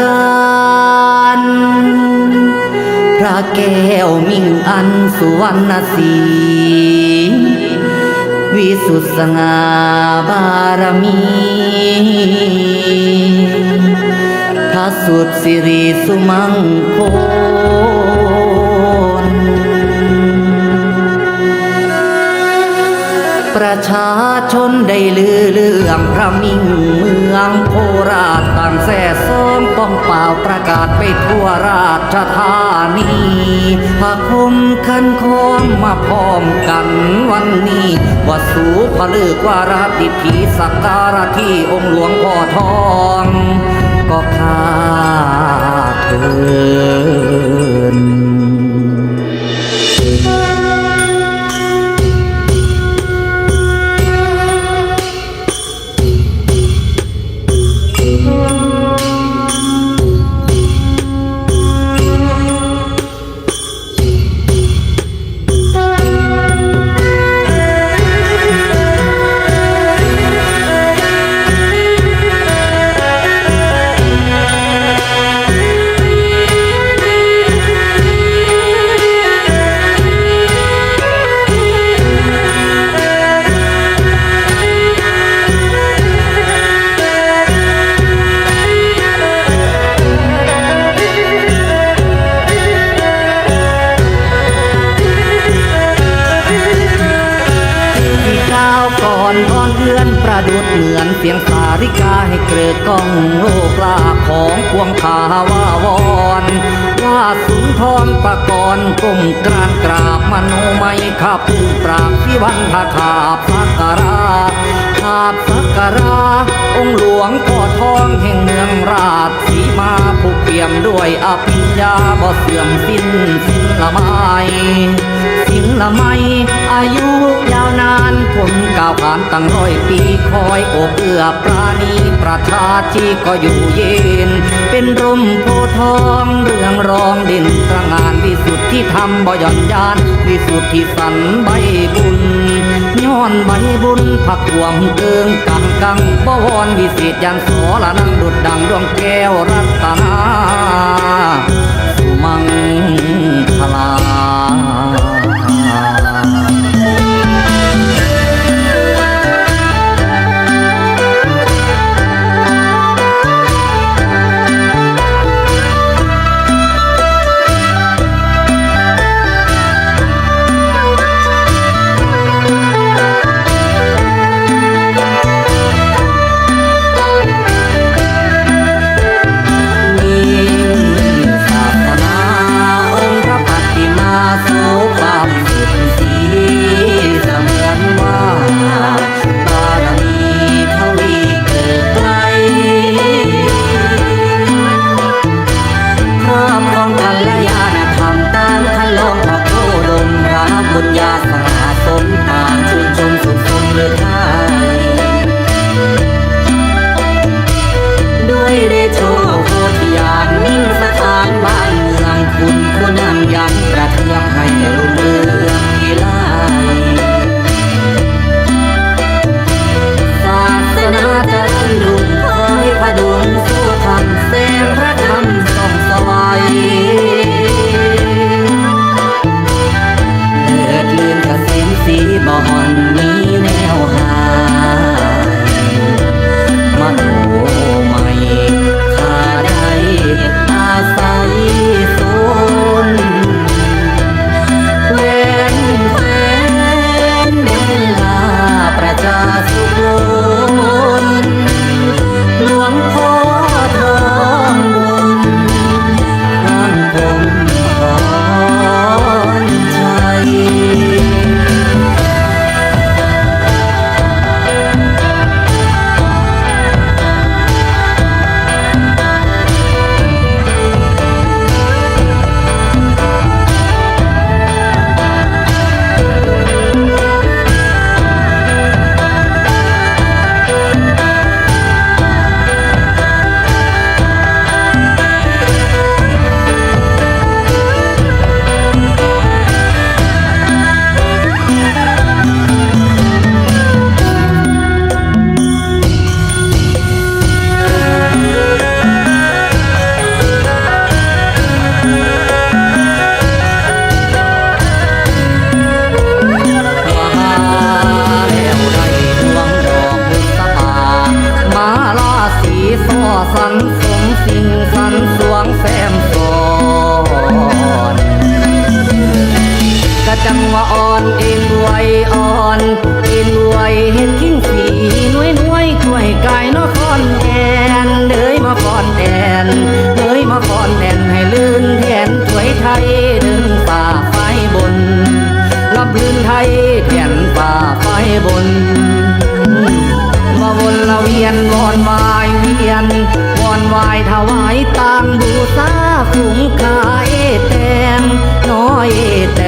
การพระแก้วมิ่งอันสุวรรณสีวิสุทธสง่าบารมีพระสุดสิริสุมังค ประชาชนได้ลือเรื่องพระมิ่งเมืองโคราชต่างแส่ซ้อมต้องเปล่าประกาศไปทั่วราชธานีพระคมคันคองมาพร้อมกันวันนี้ว่าสูพระลึกว่าราติธีสักการะที่องค์หลวงพ่อทอง ก็ข้าเกิน ดุดเหมือนเสียงสาริกาให้เกลือกล้องโลกลาของพวงขาวาวอนว่าสุนทรประกรณ์ก้มกรานกราบมโนไม่ข้าปูปราบที่วันทาขาบสักการา บสักการาองค์หลวงพ่อทองแห่งเมืองราชสีมาผู้เปี่ยมด้วยอภิญญาบ่เสื่อมสิ้นสิ้นละไมสิ่งละไม่อายุยาวนานคนก้าวผ่านตั้งร้อยปีคอยโอบเอื้อปราณีประชาชีก็อยู่เย็น เป็นร่มโพธิ์ทองเรื่องรองเด่นตระงานวิสุทธิธรรมบ่ย่อนยานวิสุทธิสันใบบุญ ย้อนใบบุญผักหวมเกิงกังกังบวอนวิเศษยันโสละนังดุดดังดวงแก้วรัตนาสุมังคลาียนวอนวายเวียนวอนวายถวายตางบูชาผุ้งคาเอแตงน้อยแต